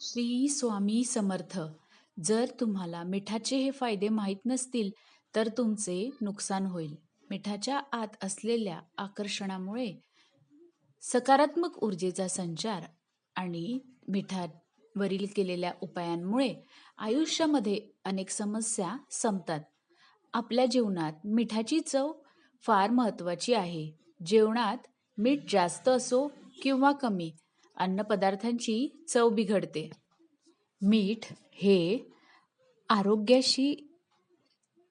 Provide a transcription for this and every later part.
श्री स्वामी समर्थ जर तुम्हाला मिठाचे हे फायदे माहीत नसतील तर तुमचे नुकसान होईल. मिठाच्या आत असलेल्या आकर्षणामुळे सकारात्मक ऊर्जेचा संचार आणि मिठावरील केलेल्या उपायांमुळे आयुष्यामध्ये अनेक समस्या संपतात. आपल्या जीवनात मिठाची चव फार महत्त्वाची आहे. जेवणात मीठ जास्त असो किंवा कमी अन्नपदार्थांची चव बिघडते. मीठ हे आरोग्याशी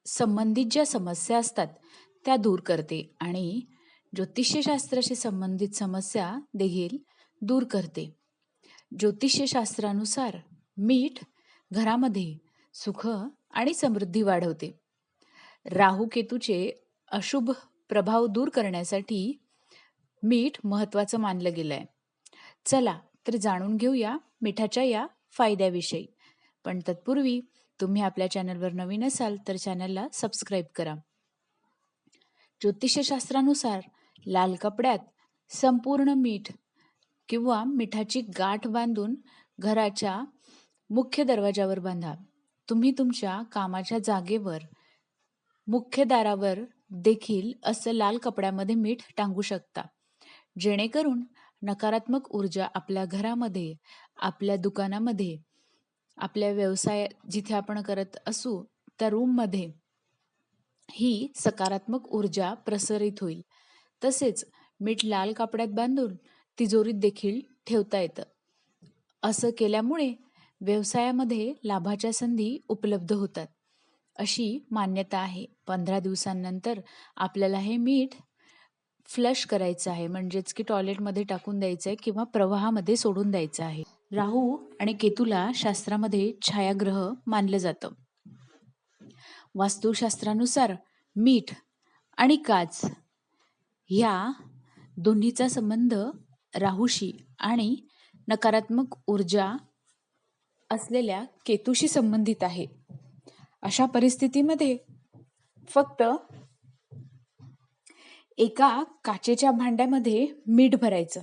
संबंधित ज्या समस्या असतात त्या दूर करते आणि ज्योतिष्यशास्त्राशी संबंधित समस्या देखील दूर करते. ज्योतिष्यशास्त्रानुसार मीठ घरामध्ये सुख आणि समृद्धी वाढवते. राहू केतूचे अशुभ प्रभाव दूर करण्यासाठी मीठ महत्त्वाचं मानलं गेलं आहे चला तर जाणून घेऊया मिठाच्या या फायद्याविषयी. पण तत्पूर्वी तुम्ही आपल्या चॅनलवर नवीन असाल तर चॅनलला सबस्क्राईब करा. ज्योतिषशास्त्रानुसार लाल कपड्यात संपूर्ण मीठ किंवा मिठाची गाठ बांधून घराच्या मुख्य दरवाजावर बांधा. तुम्ही तुमच्या कामाच्या जागेवर मुख्य दारावर देखील असं लाल कपड्यामध्ये मीठ टांगू शकता. जेणेकरून नकारात्मक ऊर्जा आपल्या घरामध्ये आपल्या दुकानामध्ये आपल्या व्यवसाय जिथे आपण करत असू त्या रूममध्ये ही सकारात्मक ऊर्जा प्रसरित होईल. तसेच मीठ लाल कापड्यात बांधून तिजोरीत देखील ठेवता येतं. असं केल्यामुळे व्यवसायामध्ये लाभाच्या संधी उपलब्ध होतात. अशी मान्यता आहे. पंधरा दिवसांनंतर आपल्याला हे मीठ फ्लश करायचं आहे म्हणजेच की टॉयलेटमध्ये टाकून द्यायचं आहे किंवा प्रवाहामध्ये सोडून द्यायचं आहे. राहू आणि केतूला शास्त्रामध्ये छायाग्रह मानलं जातं. वास्तुशास्त्रानुसार मीठ आणि काच ह्या दोन्हीचा संबंध राहूशी आणि नकारात्मक ऊर्जा असलेल्या केतूशी संबंधित आहे. अशा परिस्थितीमध्ये फक्त एका काचेच्या भांड्यामध्ये मीठ भरायचं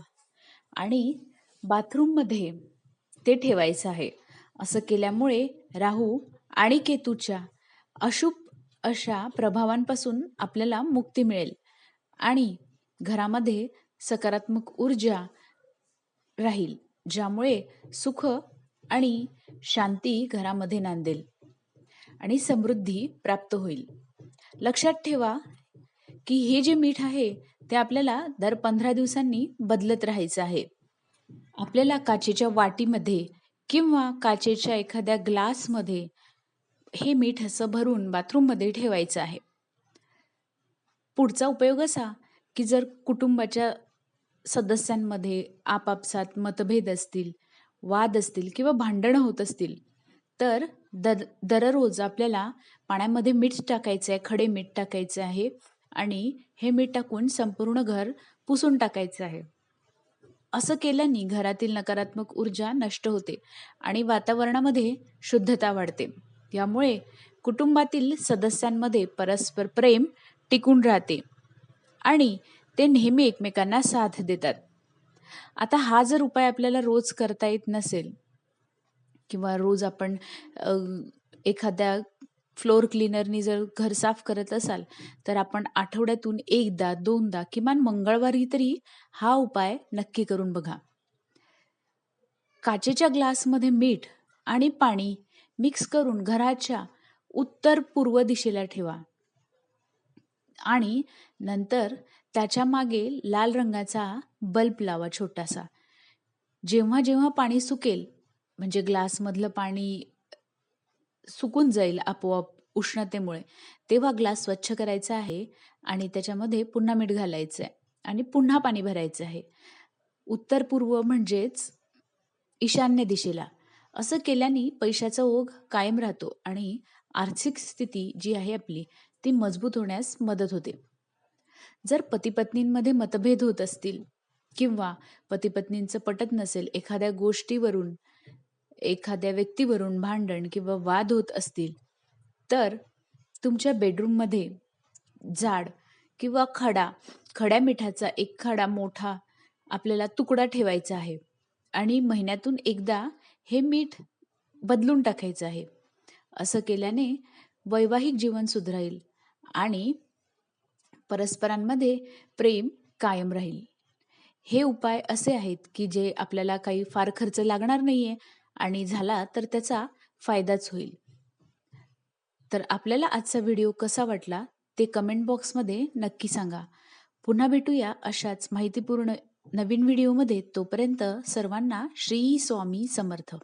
आणि बाथरूममध्ये ते ठेवायचं आहे. असं केल्यामुळे राहू आणि केतूच्या अशुभ अशा प्रभावांपासून आपल्याला मुक्ती मिळेल आणि घरामध्ये सकारात्मक ऊर्जा राहील ज्यामुळे सुख आणि शांती घरामध्ये नांदेल आणि समृद्धी प्राप्त होईल. लक्षात ठेवा की हे जे मीठ आहे ते आपल्याला दर पंधरा दिवसांनी बदलत राहायचं आहे. आपल्याला काचेच्या वाटीमध्ये किंवा काचेच्या एखाद्या ग्लासमध्ये हे मीठ असं भरून बाथरूममध्ये ठेवायचं आहे. पुढचा उपयोग असा की जर कुटुंबाच्या सदस्यांमध्ये आपापसात मतभेद असतील वाद असतील किंवा भांडणं होत असतील तर दर दररोज आपल्याला पाण्यामध्ये मीठ टाकायचं आहे खडे मीठ टाकायचं आहे. आणि हे मीठ टाकून संपूर्ण घर पुसून टाकायचं आहे. असं केल्याने घरातील नकारात्मक ऊर्जा नष्ट होते आणि वातावरणामध्ये शुद्धता वाढते. यामुळे कुटुंबातील सदस्यांमध्ये परस्पर प्रेम टिकून राहते आणि ते नेहमी एकमेकांना साथ देतात. आता हा जर उपाय आपल्याला रोज करता येत नसेल किंवा रोज आपण एखाद्या फ्लोअर क्लीनरनी जर घर साफ करत असाल तर आपण आठवड्यातून एकदा दोनदा किमान मंगळवारी तरी हा उपाय नक्की करून बघा. काचेच्या ग्लासमध्ये मीठ आणि पाणी मिक्स करून घराच्या उत्तर पूर्व दिशेला ठेवा. आणि नंतर त्याच्यामागे लाल रंगाचा बल्ब लावा छोटासा. जेव्हा जेव्हा पाणी सुकेल म्हणजे ग्लासमधलं पाणी सुकून जाईल आपोआप उष्णतेमुळे. तेव्हा ग्लास स्वच्छ करायचा आहे आणि त्याच्यामध्ये पुन्हा मीठ घालायचं आहे आणि पुन्हा पाणी भरायचं आहे. उत्तर पूर्व म्हणजेच ईशान्य दिशेला. असं केल्याने पैशाचा ओघ कायम राहतो आणि आर्थिक स्थिती जी आहे आपली ती मजबूत होण्यास मदत होते. जर पतीपत्नींमध्ये मतभेद होत असतील किंवा पतीपत्नींचं पटत नसेल एखाद्या गोष्टीवरून एखाद्या व्यक्तीवरून भांडण किंवा वाद होत असतील तर तुमच्या बेडरूममध्ये जाड किंवा खडा खड्या मिठाचा एक खडा मोठा आपल्याला तुकडा ठेवायचा आहे आणि महिन्यातून एकदा हे मीठ बदलून टाकायचं आहे. असं केल्याने वैवाहिक जीवन सुधराईल आणि परस्परांमध्ये प्रेम कायम राहील. हे उपाय असे आहेत की जे आपल्याला काही फार खर्च लागणार नाही आहे आणि झाला तर त्याचा फायदाच होईल. तर आपल्याला आजचा व्हिडिओ कसा वाटला ते कमेंट बॉक्समध्ये नक्की सांगा. पुन्हा भेटूया अशाच माहितीपूर्ण नवीन व्हिडिओमध्ये तोपर्यंत सर्वांना श्री स्वामी समर्थ.